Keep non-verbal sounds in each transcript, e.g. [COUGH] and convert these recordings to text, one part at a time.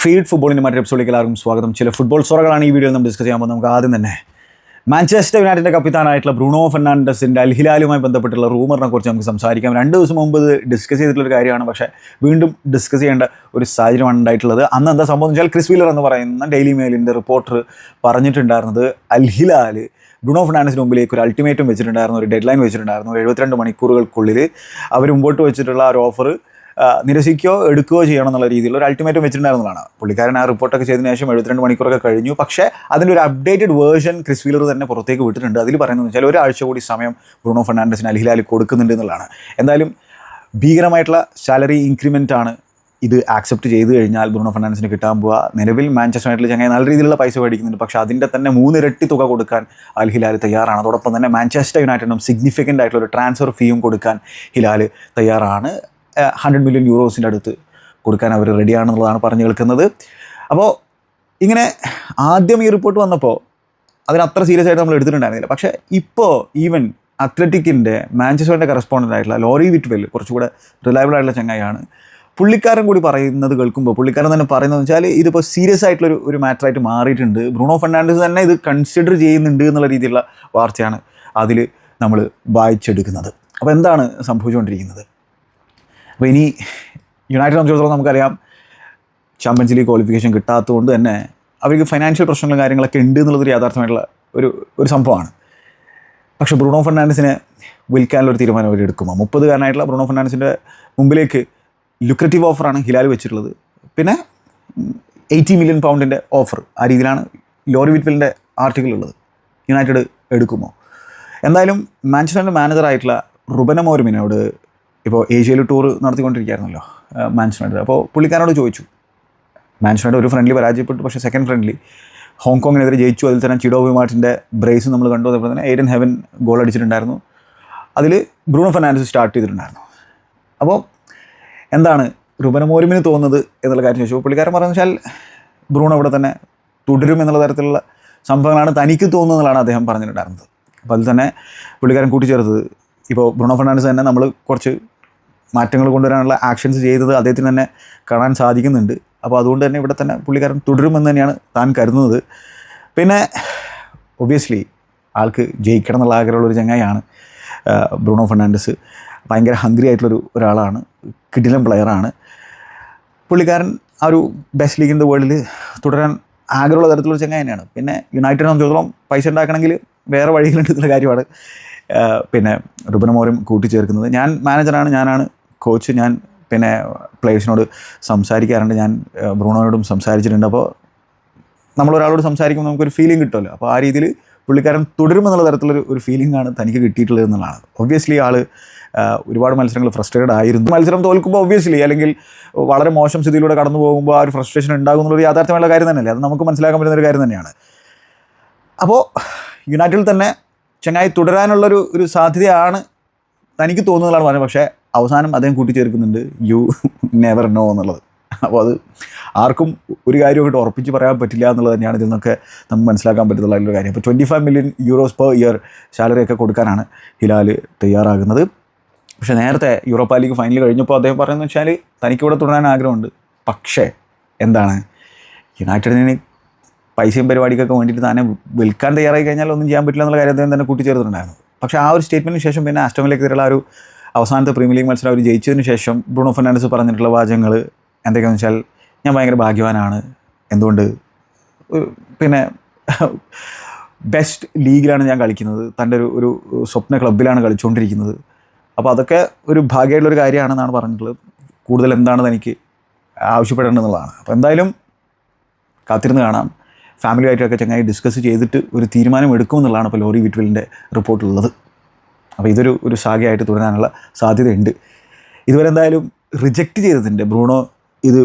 Feed ഫുട്ബോളിന്റെ മറ്റൊരു എപ്പിസോഡിലേക്ക് എല്ലാവർക്കും സ്വാഗതം. ചില ഫുട്ബോൾ സ്വറകളാണ് ഈ വീഡിയോയിൽ നമ്മൾ ഡിസ്കസ് ചെയ്യാൻ പോകുന്നത്. നമുക്ക് ആദ്യം തന്നെ മാഞ്ചസ്റ്റർ യുണൈറ്റഡിന്റെ കപ്പിത്താനായിട്ടുള്ള ബ്രൂണോ ഫെർണാണ്ടസിന്റെ അൽഹിലാലുമായി ബന്ധപ്പെട്ടുള്ള റൂമറിനെ കുറിച്ച് നമുക്ക് സംസാരിക്കാം. രണ്ട് ദിവസം മുമ്പ് ഇത് ഡിസ്കസ് ചെയ്തിട്ടുള്ളൊരു കാര്യമാണ്. പക്ഷേ വീണ്ടും ഡിസ്കസ് ചെയ്യേണ്ട ഒരു സാഹചര്യമാണ് ഉണ്ടായിട്ടുള്ളത്. അന്ന് എന്താ സംഭവം വെച്ചാൽ ക്രിസ് വീലർ എന്ന് പറയുന്ന ഡെയിലി മെയിലിന്റെ റിപ്പോർട്ടർ പറഞ്ഞിട്ടുണ്ടായിരുന്നത് അൽഹിലാൽ ബ്രൂണോ ഫെർണാണ്ടസിന് മുമ്പിലേക്ക് ഒരു അൾട്ടിമേറ്റം വെച്ചിട്ടുണ്ടായിരുന്നു ഒരു ഡെഡ് ലൈൻ വെച്ചിട്ടുണ്ടായിരുന്നു എഴുപത്തിരണ്ട് മണിക്കൂറുകൾക്കുള്ളിൽ അവർ മുമ്പോട്ട് വെച്ചിട്ടുള്ള ഒരു ഓഫർ നിരസിക്കുകയോ എടുക്കുകയോ ചെയ്യണം എന്നുള്ള രീതിയിൽ ഒരു അൾട്ടിമേറ്റം വെച്ചിട്ടുണ്ടായിരുന്നതാണ്. പുള്ളിക്കാരൻ ആ റിപ്പോർട്ടൊക്കെ ചെയ്തതിന് ശേഷം എഴുപത്തിരണ്ട് മണിക്കൂറൊക്കെ കഴിഞ്ഞു. പക്ഷേ അതിന്റെ ഒരു അപ്ഡേറ്റഡ് വേർഷൻ ക്രിസ് വീലർ തന്നെ പുറത്തേക്ക് വിട്ടിട്ടുണ്ട്. അതിൽ പറയുന്നത് വെച്ചാൽ ഒരാഴ്ച കൂടി സമയം ബ്രൂണോ ഫെർണാണ്ടസിന് അൽഹിലാൽ കൊടുക്കുന്നുണ്ട് എന്നുള്ളതാണ്. എന്തായാലും ഭീകരമായിട്ടുള്ള സാലറി ഇൻക്രിമെന്റ് ആണ് ഇത് ആക്സെപ്റ്റ് ചെയ്ത് കഴിഞ്ഞാൽ ബ്രൂണോ ഫെർണാണ്ടസിന് കിട്ടാൻ പോവുക. നിലവിൽ മാഞ്ചസ്റ്റർ യുണൈറ്റഡിൽ ചങ്ങായി നല്ല രീതിയിലുള്ള പൈസ മേടിക്കുന്നുണ്ട്. പക്ഷേ അതിന്റെ തന്നെ മൂന്നിരട്ടി തുക കൊടുക്കാൻ അൽ ഹിലാൽ തയ്യാറാണ്. അതോടൊപ്പം തന്നെ മാഞ്ചസ്റ്റർ യുണൈറ്റഡും സിഗ്നിഫിക്കന്റ് ആയിട്ടുള്ള ഒരു ട്രാൻസ്ഫർ ഫീയും കൊടുക്കാൻ ഹിലാൽ തയ്യാറാണ്. ഹൺഡ്രഡ് മില്യൺ യൂറോസിന്റെ അടുത്ത് കൊടുക്കാൻ അവർ റെഡിയാണെന്നുള്ളതാണ് പറഞ്ഞു കേൾക്കുന്നത്. അപ്പോൾ ഇങ്ങനെ ആദ്യം ഈ റിപ്പോർട്ട് വന്നപ്പോൾ അതിന് അത്ര സീരിയസ് ആയിട്ട് നമ്മൾ എടുത്തിട്ടുണ്ടായിരുന്നില്ല. പക്ഷേ ഇപ്പോൾ ഈവൻ അത്ലറ്റിക്കിന്റെ മാഞ്ചസ്റ്ററിന്റെ കറസ്പോണ്ടന്റ് ആയിട്ടുള്ള ലോറി വിറ്റ്വെൽ കുറച്ചുകൂടെ റിലയബിൾ ആയിട്ടുള്ള ചങ്ങായിയാണ്. പുള്ളിക്കാരൻ കൂടി പറയുന്നത് കേൾക്കുമ്പോൾ പുള്ളിക്കാരൻ തന്നെ പറയുന്നത് വെച്ചാൽ ഇതിപ്പോൾ സീരിയസ് ആയിട്ടുള്ള ഒരു മാറ്ററായിട്ട് മാറിയിട്ടുണ്ട്. ബ്രൂണോ ഫെർണാണ്ടസ് തന്നെ ഇത് കൺസിഡർ ചെയ്യുന്നുണ്ട് എന്നുള്ള രീതിയിലുള്ള വാർത്തയാണ് അതിൽ നമ്മൾ വായിച്ചെടുക്കുന്നത്. അപ്പോൾ എന്താണ് സംഭവിച്ചുകൊണ്ടിരിക്കുന്നത്? അപ്പോൾ ഇനി യുണൈറ്റഡ് സംബന്ധിച്ചിടത്തോളം നമുക്കറിയാം. ചാമ്പ്യൻസ് ലീഗ് ക്വാളിഫിക്കേഷൻ കിട്ടാത്തതുകൊണ്ട് തന്നെ അവർക്ക് ഫൈനാൻഷ്യൽ പ്രശ്നങ്ങളും കാര്യങ്ങളൊക്കെ ഉണ്ട് എന്നുള്ളതൊരു യാഥാർത്ഥ്യമായിട്ടുള്ള ഒരു ഒരു സംഭവമാണ്. പക്ഷേ ബ്രൂണോ ഫെർണാണ്ടസിനെ വിൽക്കാനുള്ള ഒരു തീരുമാനം അവർ എടുക്കുമോ? മുപ്പതുകാരനായിട്ടുള്ള ബ്രൂണോ ഫെർണാണ്ടസിന്റെ മുമ്പിലേക്ക് ലുക്രറ്റീവ് ഓഫറാണ് ഹിലാൽ വെച്ചിട്ടുള്ളത്. പിന്നെ എയ്റ്റി മില്യൺ പൗണ്ടിന്റെ ഓഫർ ആ രീതിയിലാണ് ലോറി വിറ്റ്വലിന്റെ ആർട്ടിക്കിൾ ഉള്ളത്. യുണൈറ്റഡ് എടുക്കുമോ? എന്തായാലും മാഞ്ചസ്റ്ററിന്റെ മാനേജറായിട്ടുള്ള റുബന മോരുമിനോട് ഇപ്പോൾ ഏഷ്യയിൽ ടൂർ നടത്തിക്കൊണ്ടിരിക്കുകയായിരുന്നല്ലോ മാഞ്ചസ്റ്റർ അപ്പോൾ പുള്ളിക്കാരോട് ചോദിച്ചു. മാഞ്ചസ്റ്റർ ഒരു ഫ്രണ്ട്ലി പരാജയപ്പെട്ടു പക്ഷേ സെക്കൻഡ് ഫ്രണ്ട്ലി ഹോങ്കോങ്ങിനെതിരെ ജയിച്ചു. അതിൽ തന്നെ ചിഡോ വിമാറ്റിന്റെ ബ്രേസ് നമ്മൾ കണ്ടു. അതേപോലെ തന്നെ എയ്ഡൻ ഹെവൻ ഗോൾ അടിച്ചിട്ടുണ്ടായിരുന്നു. അതിൽ ബ്രൂണോ ഫെർണാൻഡസ് സ്റ്റാർട്ട് ചെയ്തിട്ടുണ്ടായിരുന്നു. അപ്പോൾ എന്താണ് റുബന മോരുമിന് തോന്നുന്നത് എന്നുള്ള കാര്യം ചോദിച്ചു. പുള്ളിക്കാരൻ പറഞ്ഞു വെച്ചാൽ ബ്രൂണോ ഇവിടെ തന്നെ തുടരും എന്നുള്ള തരത്തിലുള്ള സംഭവങ്ങളാണ് തനിക്ക് തോന്നുന്നതാണ് അദ്ദേഹം പറഞ്ഞിട്ടുണ്ടായിരുന്നത്. അപ്പോൾ അതിൽ തന്നെ പുള്ളിക്കാരൻ കൂട്ടിച്ചേർത്തത് ഇപ്പോൾ ബ്രൂണോ ഫെർണാണ്ടസ് തന്നെ നമ്മൾ കുറച്ച് മാറ്റങ്ങൾ കൊണ്ടുവരാനുള്ള ആക്ഷൻസ് ചെയ്തത് അദ്ദേഹത്തിന് തന്നെ കാണാൻ സാധിക്കുന്നുണ്ട്. അപ്പോൾ അതുകൊണ്ട് തന്നെ ഇവിടെ തന്നെ പുള്ളിക്കാരൻ തുടരുമെന്ന് തന്നെയാണ് താൻ കരുതുന്നത്. പിന്നെ ഒബ്വിയസ്ലി ആൾക്ക് ജയിക്കണം എന്നുള്ള ആഗ്രഹമുള്ളൊരു ചങ്ങായിയാണ് ആ, ബ്രൂണോ ഫെർണാണ്ടസ്. ഭയങ്കര ഹംഗ്രി ആയിട്ടുള്ളൊരു ഒരാളാണ് കിടിലൻ പ്ലെയറാണ് പുള്ളിക്കാരൻ ആ ഒരു ബെസ്റ്റ് ലീഗ് ഇൻ ദ വേൾഡിൽ തുടരാൻ ആഗ്രഹമുള്ള തരത്തിലുള്ള ചങ്ങായി തന്നെയാണ് പിന്നെ യുണൈറ്റഡ് സംബന്ധിച്ചിടത്തോളം പൈസ ഉണ്ടാക്കണമെങ്കിൽ വേറെ വഴികളുണ്ട് എന്നുള്ള കാര്യമാണ്. പിന്നെ റുബനമോരും കൂട്ടിച്ചേർക്കുന്നത്. ഞാൻ മാനേജറാണ് ഞാനാണ് കോച്ച് ഞാൻ പിന്നെ പ്ലേയേഴ്സിനോട് സംസാരിക്കാറുണ്ട്. ഞാൻ ബ്രൂണോനോടും സംസാരിച്ചിട്ടുണ്ട്. അപ്പോൾ നമ്മളൊരാളോട് സംസാരിക്കുമ്പോൾ നമുക്കൊരു ഫീലിംഗ് കിട്ടുമല്ലോ. അപ്പോൾ ആ രീതിയിൽ പുള്ളിക്കാരൻ തുടരുമെന്നുള്ള തരത്തിലൊരു ഒരു ഫീലിംഗ് ആണ് തനിക്ക് കിട്ടിയിട്ടുള്ളത് എന്നുള്ളതാണ്. ഒബ്വിയസ്ലി ആൾ ഒരുപാട് മത്സരങ്ങൾ ഫ്രസ്ട്രേറ്റഡ് ആയിരുന്നു. മത്സരം തോൽക്കുമ്പോൾ ഒബ്വിയസ്ലി അല്ലെങ്കിൽ വളരെ മോശം സ്ഥിതിയിലൂടെ കടന്നു പോകുമ്പോൾ ആ ഒരു ഫ്രസ്ട്രേഷൻ ഉണ്ടാകും എന്നുള്ളൊരു യാഥാർത്ഥ്യമുള്ള കാര്യം തന്നെയല്ലേ? അത് നമുക്ക് മനസ്സിലാക്കാൻ പറ്റുന്ന ഒരു കാര്യം തന്നെയാണ്. അപ്പോൾ യുണൈറ്റഡിൽ തന്നെ ചെങ്ങായി തുടരാനുള്ളൊരു ഒരു സാധ്യതയാണ് തനിക്ക് തോന്നുന്നതാണ് പറഞ്ഞത്. പക്ഷേ അവസാനം അദ്ദേഹം കൂട്ടിച്ചേർക്കുന്നുണ്ട്. യു നെവർ നോ എന്നുള്ളത്. അപ്പോൾ അത് ആർക്കും ഒരു കാര്യമായിട്ട് ഉറപ്പിച്ച് പറയാൻ പറ്റില്ല എന്നുള്ളത് തന്നെയാണ് ഇതിൽ നിന്നൊക്കെ നമുക്ക് മനസ്സിലാക്കാൻ പറ്റുന്നുള്ള ഒരു കാര്യം. അപ്പോൾ twenty five million euros per year salary ഒക്കെ കൊടുക്കാനാണ് ഹിലാൽ തയ്യാറാകുന്നത്. പക്ഷേ നേരത്തെ യൂറോപ്പ ലീഗ് ഫൈനൽ കഴിഞ്ഞപ്പോൾ അദ്ദേഹം പറയുന്നത് വെച്ചാൽ തനിക്കിവിടെ തുടരാൻ ആഗ്രഹമുണ്ട്. പക്ഷേ എന്താണ്? യുണൈറ്റഡിന് പൈസയും പരിപാടിക്കൊക്കെ വേണ്ടിയിട്ട് താനെ വിൽക്കാൻ തയ്യാറായി കഴിഞ്ഞാൽ ഒന്നും ചെയ്യാൻ പറ്റില്ല എന്നുള്ള കാര്യം തന്നെ കൂട്ടിച്ചേർത്തിട്ടുണ്ടായിരുന്നു. പക്ഷേ ആ ഒരു സ്റ്റേറ്റ്മെന്റിന് ശേഷം പിന്നെ ആസ്റ്റോമിലേക്കെതിരെയുള്ള ഒരു അവസാനത്തെ പ്രീമിയർ ലീഗ് മത്സരം അവർ ജയിച്ചതിന് ശേഷം ബ്രൂണോ ഫെർണാണ്ടസ് പറഞ്ഞിട്ടുള്ള വാചകങ്ങൾ എന്തൊക്കെയാണെന്ന് വെച്ചാൽ ഞാൻ ഭയങ്കര ഭാഗ്യവാനാണ്. എന്തുകൊണ്ട്? പിന്നെ ബെസ്റ്റ് ലീഗിലാണ് ഞാൻ കളിക്കുന്നത്. തന്റെ ഒരു ഒരു സ്വപ്ന ക്ലബിലാണ് കളിച്ചുകൊണ്ടിരിക്കുന്നത് അപ്പോൾ അതൊക്കെ ഒരു ഭാഗ്യമുള്ളൊരു കാര്യമാണെന്നാണ് പറഞ്ഞിട്ടുള്ളത്. കൂടുതൽ എന്താണ് തനിക്ക് ആവശ്യപ്പെടേണ്ടതെന്നുള്ളതാണ്. അപ്പോൾ എന്തായാലും കാത്തിരുന്ന് കാണാം. ഫാമിലിയായിട്ടൊക്കെ ചങ്ങായി ഡിസ്കസ് ചെയ്തിട്ട് ഒരു തീരുമാനം എടുക്കുമെന്നുള്ളതാണ് ഇപ്പോൾ ലോറി വിറ്റ്വലിന്റെ റിപ്പോർട്ടുള്ളത്. അപ്പോൾ ഇതൊരു ഒരു സാഗയായിട്ട് തുടരാനുള്ള സാധ്യതയുണ്ട്. ഇതുവരെ എന്തായാലും റിജക്റ്റ് ചെയ്തതിന്റെ ബ്രൂണോ ഇത്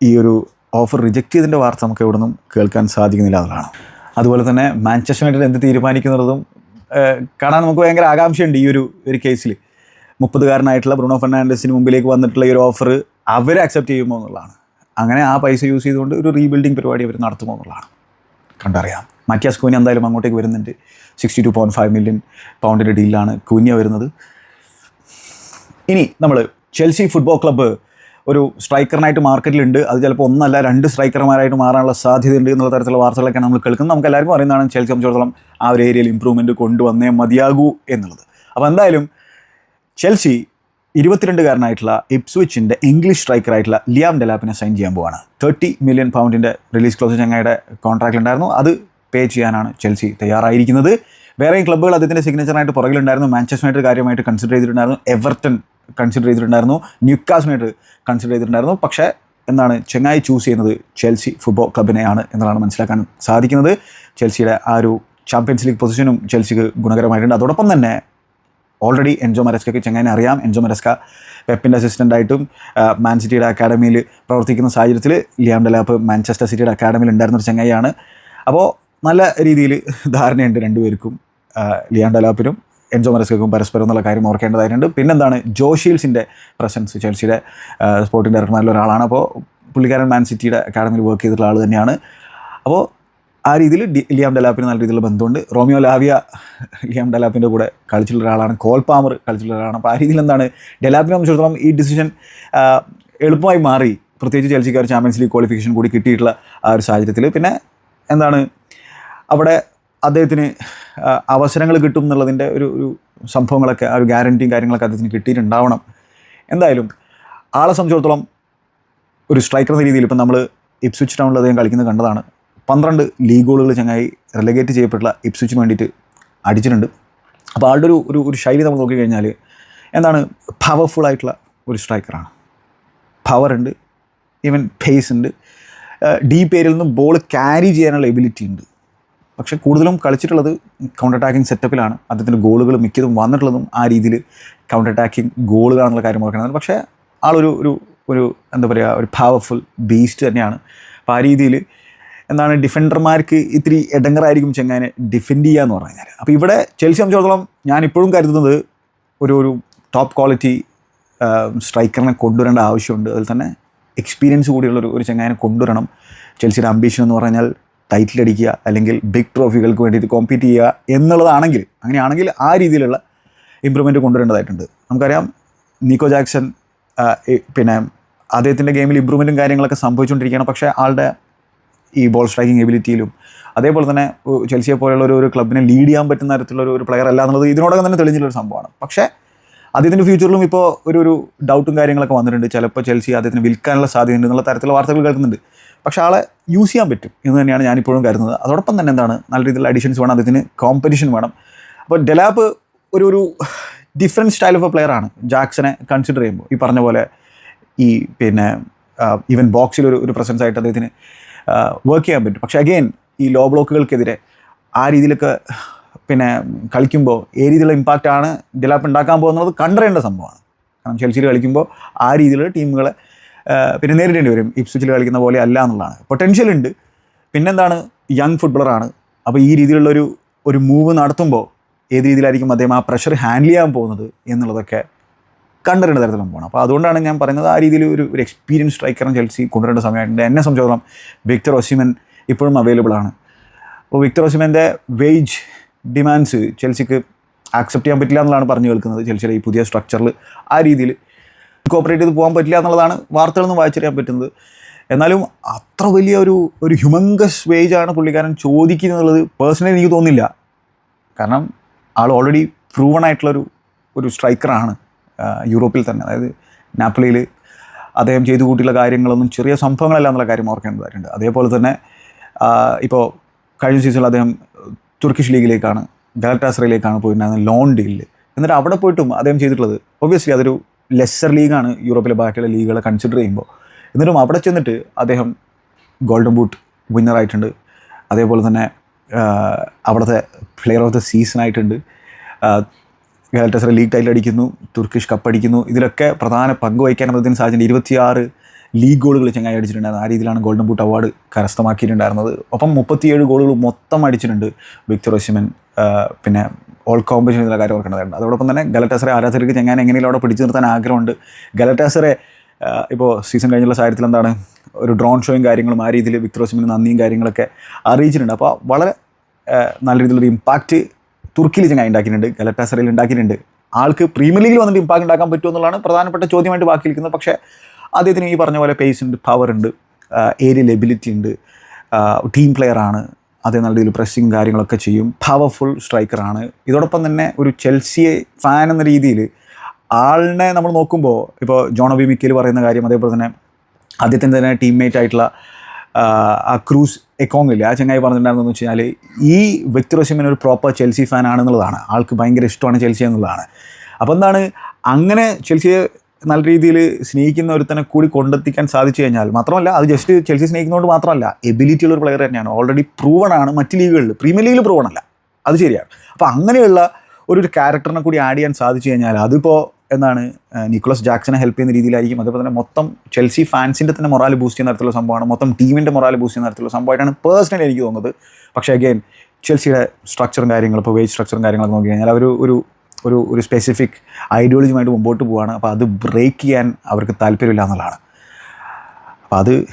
ഈ ഒരു ഓഫർ റിജക്റ്റ് ചെയ്തതിന്റെ വാർത്ത നമുക്ക് എവിടെ നിന്നും കേൾക്കാൻ സാധിക്കുന്നില്ല എന്നുള്ളതാണ്. അതുപോലെ തന്നെ മാഞ്ചസ്റ്റർ യുണൈറ്റഡ് എന്ത് തീരുമാനിക്കുന്നതും കാണാൻ നമുക്ക് ഭയങ്കര ആകാംക്ഷയുണ്ട് ഈ ഒരു ഒരു കേസിൽ മുപ്പതുകാരനായിട്ടുള്ള ബ്രൂണോ ഫെർണാണ്ടസിന് മുമ്പിലേക്ക് വന്നിട്ടുള്ള ഈ ഒരു ഓഫർ അവർ അക്സെപ്റ്റ് ചെയ്യുമോ എന്നുള്ളതാണ്. അങ്ങനെ ആ പൈസ യൂസ് ചെയ്തുകൊണ്ട് ഒരു റീബിൽഡിംഗ് പരിപാടി അവർ നടത്തുമോ എന്നുള്ളതാണ്. കണ്ടറിയാം. മാറ്റിയാസ് കൂനി എന്തായാലും അങ്ങോട്ടേക്ക് വരുന്നുണ്ട്. Sixty two point five million പൗണ്ടിന്റെ ഡീലാണ് കൂനിയ വരുന്നത്. ഇനി നമ്മൾ ചെൽസി ഫുട്ബോൾ ക്ലബ്ബ് ഒരു സ്ട്രൈക്കറിനായിട്ട് മാർക്കറ്റിലുണ്ട് അത് ചിലപ്പോൾ ഒന്നല്ല രണ്ട് സ്ട്രൈക്കർമാരായിട്ട് മാറാനുള്ള സാധ്യതയുണ്ട് എന്നുള്ള തരത്തിലുള്ള വാർത്തകളൊക്കെ നമ്മൾ കേൾക്കുന്നത്. നമുക്ക് എല്ലാവർക്കും അറിയുന്നതാണ് ചെൽസി സംബന്ധിച്ചിടത്തോളം ആ ഒരു ഏരിയയിൽ ഇമ്പ്രൂവ്മെന്റ് കൊണ്ടുവന്നേ മതിയാകൂ എന്നുള്ളത്. അപ്പോൾ എന്തായാലും ചെൽസി ഇരുപത്തിരണ്ടുകാരനായിട്ടുള്ള ഇപ്സ്വിച്ചിന്റെ ഇംഗ്ലീഷ് സ്ട്രൈക്കറായിട്ടുള്ള ലിയാം ഡെലാപ്പിനെ സൈൻ ചെയ്യാൻ പോവാണ്. തേർട്ടി മില്യൺ പൗണ്ടിന്റെ റിലീസ് ക്ലോസ് ഞങ്ങളുടെ കോൺട്രാക്റ്റ് ഉണ്ടായിരുന്നു അത് പേ ചെയ്യാനാണ് ചെൽസി തയ്യാറായിരിക്കുന്നത്. വേറെയും ക്ലബ്ബുകൾ അദ്ദേഹത്തിന്റെ സിഗ്നേച്ചറായിട്ട് പുറകിലുണ്ടായിരുന്നു. മാഞ്ചസ്റ്റർ യുണൈറ്റഡ് കാര്യമായിട്ട് കൺസിഡർ ചെയ്തിട്ടുണ്ടായിരുന്നു. എവർട്ടൺ കൺസിഡർ ചെയ്തിട്ടുണ്ടായിരുന്നു. ന്യൂക്കാസിനായിട്ട് കൺസിഡർ ചെയ്തിട്ടുണ്ടായിരുന്നു. പക്ഷേ എന്താണ് ചെങ്ങായി ചൂസ് ചെയ്യുന്നത് ചെൽസി ഫുട്ബോൾ ക്ലബിനെയാണ് എന്നതാണ് മനസ്സിലാക്കാൻ സാധിക്കുന്നത്. ചെൽസിയുടെ ആ ഒരു ചാമ്പ്യൻസ് ലീഗ് പൊസിഷനും ചെൽസിക്ക് ഗുണകരമായിട്ടുണ്ട്. അതോടൊപ്പം തന്നെ ഓൾറെഡി എൻജോ മരസ്കയ്ക്ക് ചെങ്ങനെ അറിയാം. എൻജോ മരസ്ക പെപ്പിന്റെ അസിസ്റ്റന്റായിട്ടും മാൻ സിറ്റിയുടെ അക്കാഡമിയിൽ പ്രവർത്തിക്കുന്ന സാഹചര്യത്തിൽ ലിയാം മാഞ്ചസ്റ്റർ സിറ്റിയുടെ അക്കാഡമിയിൽ ഉണ്ടായിരുന്ന ഒരു ചങ്ങായിയാണ്. അപ്പോൾ നല്ല രീതിയിൽ ധാരണയുണ്ട് രണ്ടുപേർക്കും. ലിയാം ഡെലാപ്പിനും എൻജോ മരസ്കയ്ക്കും പരസ്പരം എന്നുള്ള കാര്യം ഓർക്കേണ്ടതായിട്ടുണ്ട്. പിന്നെന്താണ് ജോഷീൽസിന്റെ പ്രസൻസ് ചെൽസിയുടെ സ്പോർട്ടിംഗ് ഡയറക്ടർമാരിൽ ഒരാളാണ്. അപ്പോൾ പുള്ളിക്കാരൻ മാൻ സിറ്റിയുടെ അക്കാഡമിയിൽ വർക്ക് ചെയ്തിട്ടുള്ള ആൾ തന്നെയാണ്. അപ്പോൾ ആ രീതിയിൽ ലിയാം ഡലാപ്പിന് നല്ല രീതിയിലുള്ള ബന്ധമുണ്ട്. റോമിയോ ലാവിയ ലിയാം ഡലാപ്പിന്റെ കൂടെ കളിച്ചിട്ടുള്ള ഒരാളാണ്. കോൾ പാമർ കളിച്ചിട്ടുള്ള ഒരാളാണ്. അപ്പോൾ ആ രീതിയിൽ എന്താണ് ഡലാപ്പിനെ സംബന്ധിച്ചിടത്തോളം ഈ ഡിസിഷൻ എളുപ്പമായി മാറി. പ്രത്യേകിച്ച് ചെൽസിക്കാർ ചാമ്പ്യൻസ് ലീഗ് ക്വാളിഫിക്കേഷൻ കൂടി കിട്ടിയിട്ടുള്ള ആ ഒരു സാഹചര്യത്തിൽ പിന്നെ എന്താണ്? അവിടെ അദ്ദേഹത്തിന് അവസരങ്ങൾ കിട്ടും എന്നുള്ളതിന്റെ ഒരു ഒരു സംഭവങ്ങളൊക്കെ ആ ഒരു ഗ്യാരന്റിയും കാര്യങ്ങളൊക്കെ അദ്ദേഹത്തിന് കിട്ടിയിട്ടുണ്ടാവണം. എന്തായാലും ആളെ സംബന്ധിച്ചിടത്തോളം ഒരു സ്ട്രൈക്കർ എന്ന രീതിയിൽ ഇപ്പം നമ്മൾ ഇപ്സ്വിച്ച് ടൗണിൽ അദ്ദേഹം കളിക്കുന്നത് കണ്ടതാണ്. പന്ത്രണ്ട് ലീഗ് ഗോളുകൾ ചങ്ങായി റിലഗേറ്റ് ചെയ്യപ്പെട്ടുള്ള ഇപ്സ്വിച്ചിന് വേണ്ടിയിട്ട് അടിച്ചിട്ടുണ്ട്. അപ്പോൾ ആളുടെ ഒരു ഒരു ഒരു ശൈലി നമ്മൾ നോക്കിക്കഴിഞ്ഞാൽ എന്താണ്? പവർഫുൾ ആയിട്ടുള്ള ഒരു സ്ട്രൈക്കറാണ് പവർ ഉണ്ട് ഈവൻ പേസ് ഉണ്ട്. ഡീപ്പ് ഏരിയയിൽ നിന്നും ബോൾ ക്യാരി ചെയ്യാനുള്ള എബിലിറ്റി ഉണ്ട്. പക്ഷേ കൂടുതലും കളിച്ചിട്ടുള്ളത് കൗണ്ടർ അറ്റാക്കിംഗ് സെറ്റപ്പിലാണ് അദ്ദേഹത്തിന്റെ ഗോളുകൾ മിക്കതും വന്നിട്ടുള്ളതും ആ രീതിയിൽ കൗണ്ടർ അറ്റാക്കിംഗ് ഗോളുകളാണെന്നുള്ള കാര്യം ഓർക്കണം. പക്ഷേ ആളൊരു ഒരു ഒരു എന്താ പറയുക ഒരു പവർഫുൾ ബീസ്റ്റ് തന്നെയാണ്. അപ്പോൾ ആ രീതിയിൽ എന്താണ് ഡിഫൻഡർമാർക്ക് ഇത്തിരി ഇടങ്ങറായിരിക്കും ചെങ്ങാനെ ഡിഫെൻഡ് ചെയ്യുക എന്ന് പറഞ്ഞു കഴിഞ്ഞാൽ അപ്പോൾ ഇവിടെ ചെൽസി സംബന്ധിച്ചിടത്തോളം ഞാൻ ഇപ്പോഴും കരുതുന്നത് ഒരു ഒരു ടോപ്പ് ക്വാളിറ്റി സ്ട്രൈക്കറിനെ കൊണ്ടുവരേണ്ട ആവശ്യമുണ്ട്. അതിൽ തന്നെ എക്സ്പീരിയൻസ് കൂടിയുള്ള ഒരു ഒരു ചെങ്ങാനെ കൊണ്ടുവരണം. ചെൽസിയുടെ അംബീഷൻ എന്ന് പറഞ്ഞാൽ ടൈറ്റിൽ അടിക്കുക അല്ലെങ്കിൽ ബിഗ് ട്രോഫികൾക്ക് വേണ്ടിയിട്ട് കോമ്പീറ്റ് ചെയ്യുക എന്നുള്ളതാണെങ്കിൽ അങ്ങനെയാണെങ്കിൽ ആ രീതിയിലുള്ള ഇമ്പ്രൂവ്മെന്റ് കൊണ്ടുവരേണ്ടതായിട്ടുണ്ട്. നമുക്കറിയാം നിക്കോ ജാക്സൺ പിന്നെ അദ്ദേഹത്തിന്റെ ഗെയിമിൽ ഇമ്പ്രൂവ്മെന്റും കാര്യങ്ങളൊക്കെ സംഭവിച്ചുകൊണ്ടിരിക്കുകയാണ്. പക്ഷേ ആളുടെ ഈ ബോൾ സ്ട്രൈക്കിംഗ് എബിലിറ്റിയിലും അതേപോലെ തന്നെ ചെൽസിയെ പോലെയുള്ള ഒരു ഒരു ക്ലബിനെ ലീഡ് ചെയ്യാൻ പറ്റുന്ന തരത്തിലുള്ള ഒരു- പ്ലെയർ അല്ല എന്നുള്ളത് ഇതിനോടകം തന്നെ തെളിഞ്ഞിട്ടുള്ള സംഭവമാണ്. പക്ഷേ അദ്ദേഹത്തിന്റെ ഫ്യൂച്ചറിലും ഇപ്പോൾ ഒരു ഒരു ഡൗട്ടും കാര്യങ്ങളൊക്കെ വന്നിട്ടുണ്ട്. ചിലപ്പോൾ ചെൽസി അദ്ദേഹത്തിന് വിൽക്കാനുള്ള സാധ്യതയുണ്ട് എന്നുള്ള തരത്തിലുള്ള വാർത്തകൾ കേൾക്കുന്നുണ്ട്. പക്ഷേ ആളെ യൂസ് ചെയ്യാൻ പറ്റും എന്ന് തന്നെയാണ് ഞാനിപ്പോഴും കരുതുന്നത്. അതോടൊപ്പം തന്നെ എന്താണ് നല്ല രീതിയിലുള്ള അഡീഷൻസ് വേണം അദ്ദേഹത്തിന് കോമ്പറ്റീഷൻ വേണം. അപ്പോൾ ഡെലാപ്പ് ഒരു ഒരു different style of a player ആണ്. ജാക്സനെ കൺസിഡർ ചെയ്യുമ്പോൾ ഈ പറഞ്ഞ പോലെ ഈ പിന്നെ ഈവൻ ബോക്സിൽ ഒരു ഒരു പ്രസൻസ് ആയിട്ട് അദ്ദേഹത്തിന് വർക്ക് ചെയ്യാൻ പറ്റും. പക്ഷേ അഗെയിൻ ഈ ലോ ബ്ലോക്കുകൾക്കെതിരെ ആ രീതിയിലൊക്കെ പിന്നെ കളിക്കുമ്പോൾ ഏ രീതിയിലുള്ള ഇമ്പാക്റ്റ് ആണ് ഡെലാപ്പ് ഉണ്ടാക്കാൻ പോകുന്നത് കണ്ടറിയേണ്ട സംഭവമാണ്. കാരണം ചെൽസിയിൽ കളിക്കുമ്പോൾ ആ രീതിയിലുള്ള ടീമുകളെ പിന്നെ നേരിടേണ്ടി വരും. ഇപ്സ്വിച്ചിൽ കളിക്കുന്ന പോലെ അല്ല എന്നുള്ളതാണ്. പൊട്ടൻഷ്യൽ ഉണ്ട്. പിന്നെന്താണ്? യങ് ഫുട്ബോളറാണ് അപ്പോൾ ഈ രീതിയിലുള്ളൊരു ഒരു മൂവ് നടത്തുമ്പോൾ ഏത് രീതിയിലായിരിക്കും അദ്ദേഹം ആ പ്രഷർ ഹാൻഡിൽ ചെയ്യാൻ പോകുന്നത് എന്നുള്ളതൊക്കെ കണ്ടറിയേണ്ട തരത്തിലും പോകണം. അപ്പോൾ അതുകൊണ്ടാണ് ഞാൻ പറയുന്നത് ആ രീതിയിൽ ഒരു ഒരു എക്സ്പീരിയൻസ് സ്ട്രൈക്കറും ചെൽസി കൊണ്ടുവരേണ്ട സമയമായിട്ടുണ്ട്. എന്നെ സംബന്ധിച്ചിടത്തോളം വിക്ടർ ഒസിമൻ ഇപ്പോഴും അവൈലബിൾ ആണ്. അപ്പോൾ വിക്ടർ ഒസിമന്റെ വേജ് ഡിമാൻഡ്സ് ചെൽസിക്ക് ആക്സെപ്റ്റ് ചെയ്യാൻ പറ്റില്ല എന്നുള്ളതാണ് പറഞ്ഞു കേൾക്കുന്നത്. ചെൽസിയുടെ ഈ പുതിയ സ്ട്രക്ചറിൽ ആ രീതിയിൽ കോപ്പറേറ്റ് ചെയ്ത് പോകാൻ പറ്റില്ല എന്നുള്ളതാണ് വാർത്തകളിൽ നിന്ന് വായിച്ചറിയാൻ പറ്റുന്നത്. എന്നാലും അത്ര വലിയ ഒരു ഒരു ഹ്യൂമങ്കസ് വേജാണ് പുള്ളിക്കാരൻ ചോദിക്കുന്നത് എന്നുള്ളത് പേഴ്സണലി എനിക്ക് തോന്നുന്നില്ല. കാരണം ആൾ ഓൾറെഡി പ്രൂവൺ ആയിട്ടുള്ളൊരു ഒരു സ്ട്രൈക്കറാണ് യൂറോപ്പിൽ തന്നെ. അതായത് നാപ്പിളിയിൽ അദ്ദേഹം ചെയ്തു കൂട്ടിയുള്ള കാര്യങ്ങളൊന്നും ചെറിയ സംഭവങ്ങളല്ല എന്നുള്ള കാര്യം ഓർക്കേണ്ടതായിട്ടുണ്ട് അതേപോലെ തന്നെ ഇപ്പോൾ കഴിഞ്ഞ സീസണിൽ അദ്ദേഹം തുർക്കിഷ് ലീഗിലേക്കാണ് ഗാലറ്റാസറയിലേക്കാണ് പോയിട്ടുണ്ടായിരുന്നത് ലോൺ ഡീലിൽ എന്നിട്ട് അവിടെ പോയിട്ടും അദ്ദേഹം ചെയ്തിട്ടുള്ളത് ഒബ്വിയസ്ലി അതൊരു ലെസ്സർ ലീഗാണ് യൂറോപ്പിലെ ബാക്കിയുള്ള ലീഗുകളെ കൺസിഡർ ചെയ്യുമ്പോൾ. എന്നിട്ടും അവിടെ ചെന്നിട്ട് അദ്ദേഹം ഗോൾഡൻ ബൂട്ട് വിന്നറായിട്ടുണ്ട് അതേപോലെ തന്നെ അവിടുത്തെ പ്ലെയർ ഓഫ് ദ സീസൺ ആയിട്ടുണ്ട്. ഗാലറ്റസറ ലീഗ് ടൈറ്റിൽ അടിക്കുന്നു തുർക്കിഷ് കപ്പ് അടിക്കുന്നു. ഇതിലൊക്കെ പ്രധാന പങ്ക് വഹിക്കാൻ അദ്ദേഹത്തിന് സാധിച്ചിട്ടുണ്ട് ഇരുപത്തിയാറ് ലീഗ് ഗോളുകൾ ചങ്ങായി അടിച്ചിട്ടുണ്ടായിരുന്നു. ആ രീതിയിലാണ് ഗോൾഡൻ ബൂട്ട് അവാർഡ് കരസ്ഥമാക്കിയിട്ടുണ്ടായിരുന്നത്. ഒപ്പം മുപ്പത്തിയേഴ് ഗോളുകൾ മൊത്തം അടിച്ചിട്ടുണ്ട് വിക്ടർ ഒസിമൻ പിന്നെ ഓൾ കോമ്പറ്റീഷൻ എന്നുള്ള കാര്യം ഓർക്കേണ്ടതായിരുന്നു അതോടൊപ്പം തന്നെ ഗലറ്റാസറെ ആരാധകർക്ക് ചെങ്ങാൻ എങ്ങനെയും അവിടെ പിടിച്ചു നിർത്താൻ ആഗ്രഹമുണ്ട്. ഗലറ്റാസറെ ഇപ്പോൾ സീസൺ കഴിഞ്ഞുള്ള സാഹചര്യത്തിൽ എന്താണ്? ഒരു ഡ്രോൺ ഷോയും കാര്യങ്ങളും ആ രീതിയിൽ വിക്ടർ ഒസിമിന് നന്ദിയും കാര്യങ്ങളൊക്കെ അറിയിച്ചിട്ടുണ്ട്. അപ്പോൾ വളരെ നല്ല രീതിയിലൊരു ഇമ്പാക്റ്റ് തുർക്കിയിൽ ചങ്ങായി ഉണ്ടാക്കിയിട്ടുണ്ട് ഗലറ്റാസറയിൽ ഉണ്ടാക്കിയിട്ടുണ്ട്. ആൾക്ക് പ്രീമിയർ ലീഗിൽ വന്നിട്ട് ഇമ്പാക്ട് ഉണ്ടാക്കാൻ പറ്റുമോ എന്നുള്ളതാണ് പ്രധാനപ്പെട്ട ചോദ്യമായിട്ട് ബാക്കി നിൽക്കുന്നത്. പക്ഷേ അദ്ദേഹത്തിന് ഈ പറഞ്ഞ പോലെ പേസ് ഉണ്ട് പവർ ഉണ്ട് ഏരിയൽ എബിലിറ്റി ഉണ്ട് ടീം പ്ലെയർ ആണ്. അതേ നല്ല രീതിയിൽ പ്രസ്സിങ് കാര്യങ്ങളൊക്കെ ചെയ്യും. പവർഫുൾ സ്ട്രൈക്കറാണ് ഇതോടൊപ്പം തന്നെ ഒരു ചെൽസിയെ ഫാൻ എന്ന രീതിയിൽ ആളിനെ നമ്മൾ നോക്കുമ്പോൾ ഇപ്പോൾ ജോണോബി മിക്കൽ പറയുന്ന കാര്യം അതേപോലെ തന്നെ അദ്ദേഹത്തിന്റെ തന്നെ ടീംമേറ്റ് ആയിട്ടുള്ള ആ, ക്രൂസ് എക്കോങ് ഇല്ല ആ ചങ്ങായി പറഞ്ഞിട്ടുണ്ടായിരുന്നു വെച്ച് കഴിഞ്ഞാൽ ഈ വ്യക്തി റോസിമൻ ഒരു പ്രോപ്പർ ചെൽസി ഫാൻ ആണെന്നുള്ളതാണ്. ആൾക്ക് ഭയങ്കര ഇഷ്ടമാണ് ചെൽസി എന്നുള്ളതാണ്. അപ്പോൾ എന്താണ്? അങ്ങനെ ചെൽസിയെ നല്ല രീതിയിൽ സ്നേഹിക്കുന്ന ഒരുത്തനെ കൂടി കൊണ്ടെത്തിക്കാൻ സാധിച്ചു കഴിഞ്ഞാൽ മാത്രമല്ല അത് ജസ്റ്റ് ചെൽസി സ്നേഹിക്കുന്നതുകൊണ്ട് മാത്രമല്ല എബിലിറ്റി ഉള്ള ഒരു പ്ലെയർ തന്നെയാണ്. ഓൾറെഡി പ്രൂവൺ ആണ് മറ്റ് ലീഗുകളിൽ പ്രീമിയർ ലീഗിൽ പ്രൂവൺ അല്ല. അത് ശരിയാണ്. അപ്പോൾ അങ്ങനെയുള്ള ഒരു ക്യാരക്ടറിനെ കൂടി ആഡ് ചെയ്യാൻ സാധിച്ചു കഴിഞ്ഞാൽ അതിപ്പോൾ എന്താണ് ആ, നിക്കോളസ് ജാക്സനെ ഹെൽപ്പ് ചെയ്യുന്ന രീതിയിലായിരിക്കും. അതേപോലെ തന്നെ മൊത്തം ചെൽസി ഫാൻസിന്റെ തന്നെ മൊറാൽ ബൂസ്റ്റ് ചെയ്യുന്ന തരത്തിലുള്ള സംഭവമാണ്. മൊത്തം ടീമിന്റെ മൊറാൽ ബൂസ്റ്റ് ചെയ്യുന്ന തരത്തിലുള്ള സംഭവമായിട്ടാണ് പേഴ്സണലി എനിക്ക് തോന്നുന്നത്. പക്ഷേ അഗെയിൻ ചെൽസിയുടെ സ്ട്രക്ചറും കാര്യങ്ങളും ഇപ്പോൾ വേജ് സ്ട്രക്ചറും കാര്യങ്ങളൊക്കെ നോക്കി കഴിഞ്ഞാൽ അവർ ഒരു ഒരു ഒരു സ്പെസിഫിക് ഐഡിയോളജിയുമായിട്ട് മുമ്പോട്ട് പോവുകയാണ് അപ്പോൾ അത് ബ്രേക്ക് ചെയ്യാൻ അവർക്ക് താല്പര്യമില്ല എന്നുള്ളതാണ്. അപ്പോൾ അത്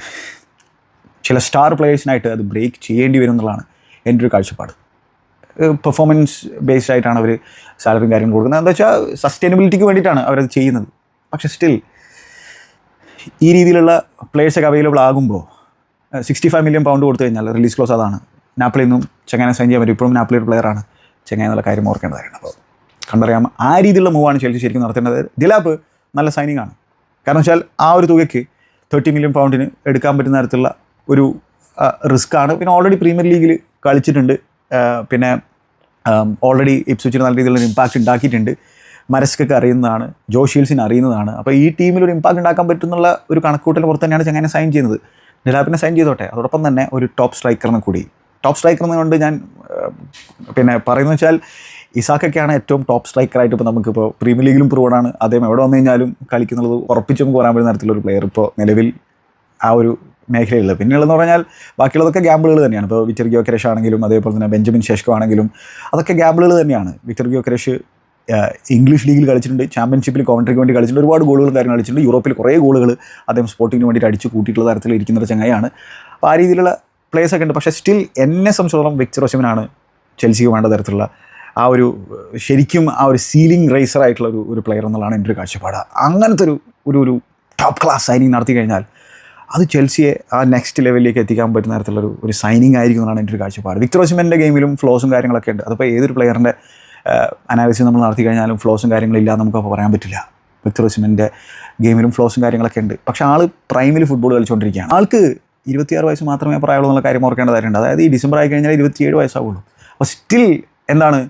ചില സ്റ്റാർ പ്ലേയേഴ്സിനായിട്ട് അത് ബ്രേക്ക് ചെയ്യേണ്ടി വരും എന്നുള്ളതാണ് എന്റെ ഒരു കാഴ്ചപ്പാട്. പെർഫോമൻസ് ബേസ്ഡ് ആയിട്ടാണ് അവർ സാലറിയും കാര്യങ്ങളും കൊടുക്കുന്നത്. എന്താ വെച്ചാൽ സസ്റ്റൈനബിലിറ്റിക്ക് വേണ്ടിയിട്ടാണ് അവരത് ചെയ്യുന്നത്. പക്ഷെ സ്റ്റിൽ ഈ രീതിയിലുള്ള പ്ലേയേഴ്സൊക്കെ അവൈലബിൾ ആകുമ്പോൾ സിക്സ്റ്റി ഫൈവ് മില്യൺ പൗണ്ട് കൊടുത്തു കഴിഞ്ഞാൽ റിലീസ് ക്ലോസ് അതാണ്. നാപ്പിളിൽ നിന്നും ചെങ്ങനെ സൈൻ ചെയ്യാൻ ഇപ്പോഴും നാപ്പിളി ഒരു പ്ലെയറാണ് ചെങ്ങനെ എന്നുള്ള കാര്യം ഓർക്കേണ്ടതായിരുന്നു അപ്പോൾ കണ്ടറിയാം ആ രീതിയിലുള്ള മൂവാണ് ചെൽസി ശരിക്കും നടത്തേണ്ടത്. ദിലാപ്പ് നല്ല സൈനിങ് ആണ്. കാരണം വെച്ചാൽ ആ ഒരു തുകയ്ക്ക് തേർട്ടി മില്യൺ പൗണ്ടിന് എടുക്കാൻ പറ്റുന്ന തരത്തിലുള്ള ഒരു റിസ്ക് ആണ്. പിന്നെ ഓൾറെഡി പ്രീമിയർ ലീഗിൽ കളിച്ചിട്ടുണ്ട്. പിന്നെ ഓൾറെഡി ഇപ്സ്വിച്ചിന് നല്ല രീതിയിലുള്ള ഇമ്പാക്റ്റ് ഉണ്ടാക്കിയിട്ടുണ്ട്. മരസ്കൊക്കെ അറിയുന്നതാണ് ജോ ഷീൽസിന് അറിയുന്നതാണ്. അപ്പോൾ ഈ ടീമിൽ ഒരു ഇമ്പാക്റ്റ് ഉണ്ടാക്കാൻ പറ്റുന്നുള്ള ഒരു കണക്കൂട്ടൽ പുറത്ത് തന്നെയാണ് ചങ്ങനെ സൈൻ ചെയ്യുന്നത്. നിലാപ്പിനെ സൈൻ ചെയ്തോട്ടെ. അതോടൊപ്പം തന്നെ ഒരു ടോപ്പ് സ്ട്രൈക്കറിനെ കൂടി. ടോപ്പ് സ്ട്രൈക്കർ എന്നുകൊണ്ട് ഞാൻ പിന്നെ പറയുന്നത് വെച്ചാൽ ഇസാക്കൊക്കെയാണ് ഏറ്റവും ടോപ്പ് സ്ട്രൈക്കറായിട്ട് ഇപ്പോൾ നമുക്കിപ്പോൾ പ്രീമിയർ ലീഗിലും പ്രൂവാണ് അദ്ദേഹം എവിടെ വന്നു കഴിഞ്ഞാലും കളിക്കുന്നുള്ളത് ഉറപ്പിച്ച് പറയാൻ പറ്റുന്ന തരത്തിലുള്ള പ്ലെയർ ഇപ്പോൾ നിലവിൽ ആ ഒരു മേഖലയുള്ളത് പിന്നെയുള്ളതെന്ന് പറഞ്ഞാൽ ബാക്കിയുള്ളതൊക്കെ ഗ്യാമ്പിളുകൾ തന്നെയാണ്. ഇപ്പോൾ വിക്ടർ ഗിയോക്കരേഷ് ആണെങ്കിലും അതേപോലെ തന്നെ ബെഞ്ചമിൻ ഷെഷ്കോ ആണെങ്കിലും അതൊക്കെ ഗ്യാമ്പിളുകൾ തന്നെയാണ്. വിക്ടർ ഗിയോക്കരേഷ് ഇംഗ്ലീഷ് ലീഗിൽ കളിച്ചിട്ടുണ്ട്. ചാമ്പ്യൻഷിപ്പിൽ കോൺട്രിക്ക് വേണ്ടി കളിച്ചിട്ടുണ്ട്. ഒരുപാട് ഗോളുകൾ കാര്യങ്ങൾ കളിച്ചിട്ടുണ്ട്. യൂറോപ്പിൽ കുറേ ഗോളുകൾ അദ്ദേഹം സ്പോർട്ടിങ്ങിന് വേണ്ടിയിട്ട് അടിച്ച് കൂട്ടിയിട്ടുള്ള തരത്തിൽ ഇരിക്കുന്ന ഒരു ചങ്ങായാണ് അപ്പോൾ ആ രീതിയിലുള്ള പ്ലേസ് ഒക്കെ ഉണ്ട്. പക്ഷേ സ്റ്റിൽ എന്നെ സംബന്ധിച്ചിടത്തോളം വിക്ടർ ഓശമനാണ് ചെൽസിക്ക് വേണ്ട തരത്തിലുള്ള ആ ഒരു ശരിക്കും ആ ഒരു സീലിംഗ് റേസർ ആയിട്ടുള്ള ഒരു ഒരു പ്ലെയർ എന്നുള്ളതാണ് എന്റെ ഒരു കാഴ്ചപ്പാട്. അങ്ങനത്തെ ഒരു ഒരു ഒരു ടോപ്പ് ക്ലാസ് സൈനിങ് നടത്തി കഴിഞ്ഞാൽ അത് ചെൽസിയെ ആ നെക്സ്റ്റ് ലെവലിലേക്ക് എത്തിക്കാൻ പറ്റുന്ന തരത്തിലുള്ള ഒരു സൈനിങ് ആയിരിക്കും എന്നാണ് എന്റെ ഒരു കാഴ്ചപ്പാട്. വിക്ടർ ഓസിമന്റെ ഗെയിമിലും ഫ്ലോസും കാര്യങ്ങളൊക്കെ ഉണ്ട്. അതിപ്പോൾ ഏതൊരു പ്ലെയറിന്റെ അനാലിസിസ് നമ്മൾ നടത്തി കഴിഞ്ഞാലും ഫ്ലോസും കാര്യങ്ങളില്ല നമുക്ക് പറയാൻ പറ്റില്ല. വിക്ടർ ഓസിമന്റെ ഗെയിമിലും ഫ്ലോസും കാര്യങ്ങളൊക്കെ ഉണ്ട്. പക്ഷേ ആൾ പ്രൈമിൽ ഫുട്ബോൾ കളിച്ചുകൊണ്ടിരിക്കുകയാണ് ആൾക്ക് ഇരുപത്തിയാറ് വയസ്സ് മാത്രമേ പ്രായമുള്ളൂ എന്നുള്ള കാര്യം ഓർക്കേണ്ട കാര്യമുണ്ട്. അതായത് ഈ ഡിസംബർ ആയി കഴിഞ്ഞാൽ ഇരുപത്തിയേഴ് വയസ്സാവുള്ളൂ. അപ്പോൾ സ്റ്റിൽ എന്താണ്?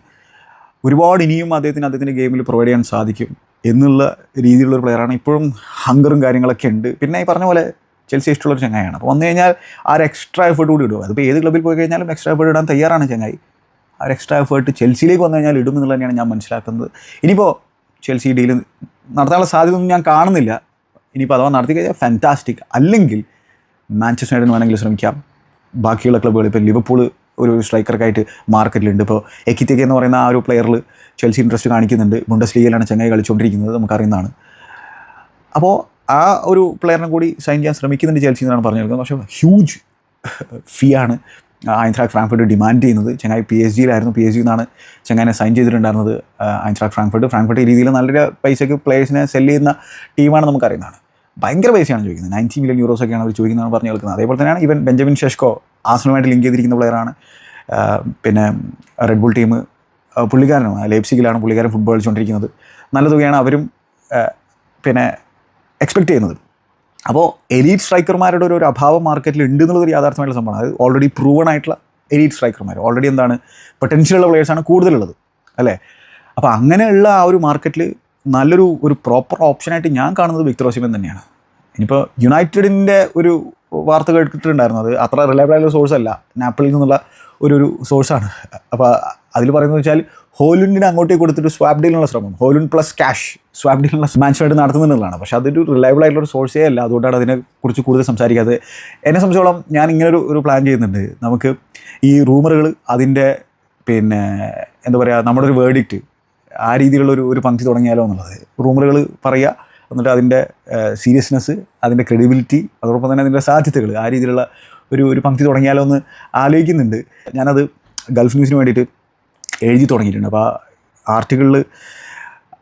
ഒരുപാട് ഇനിയും അദ്ദേഹത്തിന് അദ്ദേഹത്തിന്റെ ഗെയിമിൽ പ്രൊവൈഡ് ചെയ്യാൻ സാധിക്കും എന്നുള്ള രീതിയിലുള്ള ഒരു പ്ലെയറാണ് ഇപ്പോഴും ഹങ്കറും കാര്യങ്ങളൊക്കെ ഉണ്ട്. പിന്നെ ഈ പറഞ്ഞ പോലെ ചെൽസി ഇഷ്ടമുള്ളൊരു ചങ്ങായാണ് അപ്പോൾ വന്നു കഴിഞ്ഞാൽ ആ ഒരു എക്സ്ട്രാ എഫേർട്ട് കൂടി ഇടും അതിപ്പോൾ ഏത് ക്ലബ്ബിൽ പോയി കഴിഞ്ഞാലും എക്സ്ട്രാ എഫേർട്ട് ഇടാൻ തയ്യാറാണ് ചങ്ങായി. ആ ഒരു എക്സ്ട്രാ എഫേർട്ട് ചെൽസിയിലേക്ക് വന്നു കഴിഞ്ഞാൽ ഇടും എന്നുള്ളത് തന്നെയാണ് ഞാൻ മനസ്സിലാക്കുന്നത്. ഇനിയിപ്പോൾ ചെൽസി ഡീൽ നടത്താനുള്ള സാധ്യത ഒന്നും ഞാൻ കാണുന്നില്ല. ഇനിയിപ്പോൾ അഥവാ നടത്തി കഴിഞ്ഞാൽ ഫാന്റാസ്റ്റിക് അല്ലെങ്കിൽ മാഞ്ചസ്റ്റർ യുണൈറ്റഡിന് വേണമെങ്കിൽ ശ്രമിക്കാം. ബാക്കിയുള്ള ക്ലബ്ബുകൾ ഇപ്പോൾ ലിവർപൂൾ ഒരു സ്ട്രൈക്കർക്കായിട്ട് മാർക്കറ്റിലുണ്ട്. ഇപ്പോൾ എക്കിത്തേക്ക് എന്ന് പറയുന്ന ആ ഒരു പ്ലെയറിൽ ചെൽസി ഇൻട്രസ്റ്റ് കാണിക്കുന്നുണ്ട്. ബുണ്ടസ് ലീഗിലാണ് ചങ്ങായി കളിച്ചുകൊണ്ടിരിക്കുന്നത് നമുക്കറിയുന്നതാണ്. അപ്പോൾ ആ ഒരു പ്ലെയറിനെ കൂടി സൈൻ ചെയ്യാൻ ശ്രമിക്കുന്നുണ്ട് ചെൽസി എന്നാണ് പറഞ്ഞു കേൾക്കുന്നത് പക്ഷേ ഹ്യൂജ് ഫീ ആണ് ആയിൻത്രാക് ഫ്രാങ്ക്ഫർട്ട് ഡിമാൻഡ് ചെയ്യുന്നത്. ചങ്ങായി പി എസ് ജിയിലായിരുന്നു പി എസ് ജി എന്നാണ് ചങ്ങായിനെ സൈൻ ചെയ്തിട്ടുണ്ടായിരുന്നത് ആയിൻത്രാക് ഫ്രാങ്ക്ഫർട്ട് ഫ്രാങ്ക്ഫർട്ട് ഈ രീതിയിൽ നല്ലൊരു പൈസയ്ക്ക് പ്ലേയേഴ്സിനെ സെല്ല് ചെയ്യുന്ന ടീമാണ് നമുക്കറിയുന്നതാണ്. ഭയങ്കര പൈസയാണ് ചോദിക്കുന്നത്. നയന്റി മില്യൺ യൂറോസ് ഒക്കെയാണ് അവർ ചോദിക്കുന്നതാണ് പറഞ്ഞു കേൾക്കുന്നത്. അതേപോലെ തന്നെയാണ് ഇവൻ ബെഞ്ചമിൻ ഷെഷ്കോ ആസനുമായിട്ട് ലിങ്ക് ചെയ്തിരിക്കുന്ന പ്ലെയറാണ് പിന്നെ റെഡ് ബുൾ ടീം പുള്ളിക്കാരനും ലേപ്സിക്കിലാണ് പുള്ളിക്കാരൻ ഫുട്ബോൾ കളിച്ചുകൊണ്ടിരിക്കുന്നത്. നല്ല തുകയാണ് അവരും പിന്നെ എക്സ്പെക്ട് ചെയ്യുന്നത്. അപ്പോൾ എലീറ്റ് സ്ട്രൈക്കർമാരുടെ ഒരു അഭാവം മാർക്കറ്റിൽ ഉണ്ട് എന്നുള്ളൊരു യാഥാർത്ഥ്യമായിട്ടുള്ള സംഭവമാണ്. അത് ഓൾറെഡി പ്രൂവൺ ആയിട്ടുള്ള എലീറ്റ് സ്ട്രൈക്കർമാർ ഓൾറെഡി എന്താണ്? പൊട്ടൻഷ്യലുള്ള പ്ലേയേഴ്സാണ് കൂടുതലുള്ളത്. അല്ലേ? അപ്പോൾ അങ്ങനെയുള്ള ആ ഒരു മാർക്കറ്റിൽ നല്ലൊരു ഒരു പ്രോപ്പർ ഓപ്ഷനായിട്ട് ഞാൻ കാണുന്നത് വിക്ടർ ഓസിമൻ തന്നെയാണ്. ഇനിയിപ്പോൾ യുണൈറ്റഡിന്റെ ഒരു വാർത്ത കേട്ടിട്ടുണ്ടായിരുന്നു അത്. അത്ര റിലയബിൾ ആയിട്ടുള്ള സോഴ്സ് അല്ല. നാപ്പിളിൽ നിന്നുള്ള ഒരു ഒരു സോഴ്സാണ് അപ്പോൾ അതിൽ പറയുന്നത് വെച്ചാൽ ഹോലുണ്ടിന് അങ്ങോട്ടേക്ക് കൊടുത്തിട്ട് സ്വാപ് ഡീലിനുള്ള ശ്രമം. ഹോലുൻ പ്ലസ് ക്യാഷ് സ്വാപ് ഡീലിനുള്ള മാൻസ്മായിട്ട് നടത്തുന്നുള്ളതാണ്. പക്ഷെ അതൊരു റിലയബിൾ ആയിട്ടുള്ള ഒരു സോഴ്സേ അല്ല. അതുകൊണ്ടാണ് അതിനെക്കുറിച്ച് കൂടുതൽ സംസാരിക്കാത്തത്. എന്നെ സംബന്ധിച്ചോളം ഞാൻ ഇങ്ങനൊരു ഒരു പ്ലാൻ ചെയ്യുന്നുണ്ട്. നമുക്ക് ഈ റൂമറുകൾ അതിന്റെ പിന്നെ എന്താ പറയുക നമ്മുടെ ഒരു വേർഡിക്റ്റ് ആ രീതിയിലുള്ള ഒരു ഒരു തുടങ്ങിയാലോ എന്നുള്ളത്. റൂമറുകൾ പറയുക എന്നിട്ട് അതിന്റെ സീരിയസ്നെസ് അതിന്റെ ക്രെഡിബിലിറ്റി അതോടൊപ്പം തന്നെ അതിന്റെ സാധ്യതകൾ ആ രീതിയിലുള്ള ഒരു ഒരു പങ്ക്തി തുടങ്ങിയാലോ എന്ന് ആലോചിക്കുന്നുണ്ട്. ഞാനത് ഗൾഫ് ന്യൂസിന് വേണ്ടിയിട്ട് എഴുതി തുടങ്ങിയിട്ടുണ്ട്. അപ്പോൾ ആ ആർട്ടിക്കിളിൽ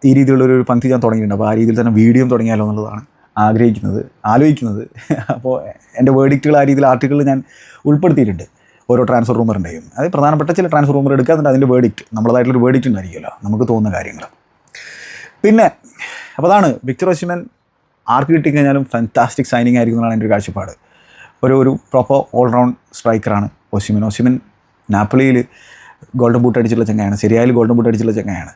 ഈ രീതിയിലുള്ള ഒരു പങ്ക്തി ഞാൻ തുടങ്ങിയിട്ടുണ്ട്. അപ്പോൾ ആ രീതിയിൽ തന്നെ വീഡിയോയും തുടങ്ങിയാലോ എന്നുള്ളതാണ് ആഗ്രഹിക്കുന്നത് ആലോചിക്കുന്നത്. [LAUGHS] അപ്പോൾ എന്റെ വേർഡിക്റ്റുകൾ ആ രീതിയിൽ ആർട്ടിക്കിളിൽ ഞാൻ ഉൾപ്പെടുത്തിയിട്ടുണ്ട്. ഓരോ ട്രാൻസ്ഫർ റൂമറിന്റെയും. അത് പ്രധാനപ്പെട്ട ചില ട്രാൻസ്ഫർ റൂമർ എടുക്കുക എന്നിട്ട് അതിന്റെ വേർഡിക്റ്റ് നമ്മളതായിട്ടുള്ളൊരു വേർഡിക്റ്റ് ഉണ്ടായിരിക്കുമല്ലോ. നമുക്ക് തോന്നുന്ന കാര്യങ്ങൾ. പിന്നെ അപ്പോൾ അതാണ് വിക്ടർ ഒസിമൻ ആർക്ക് കിട്ടിക്കഴിഞ്ഞാലും ഫാന്റാസ്റ്റിക് സൈനിങ് ആയിരിക്കും എന്നാണ് എന്റെ ഒരു കാഴ്ചപ്പാട്. ഒരു ഒരു പ്രോപ്പർ ഓൾറൗണ്ട് സ്ട്രൈക്കറാണ് ഒസിമൻ ഒസിമൻ നാപ്പളിയിൽ ഗോൾഡൻ ബൂട്ട് അടിച്ചിട്ടുള്ള ചങ്ങയാണ് ശരിയായാലും ഗോൾഡൻ ബൂട്ട് അടിച്ചിട്ടുള്ള ചങ്ങയാണ്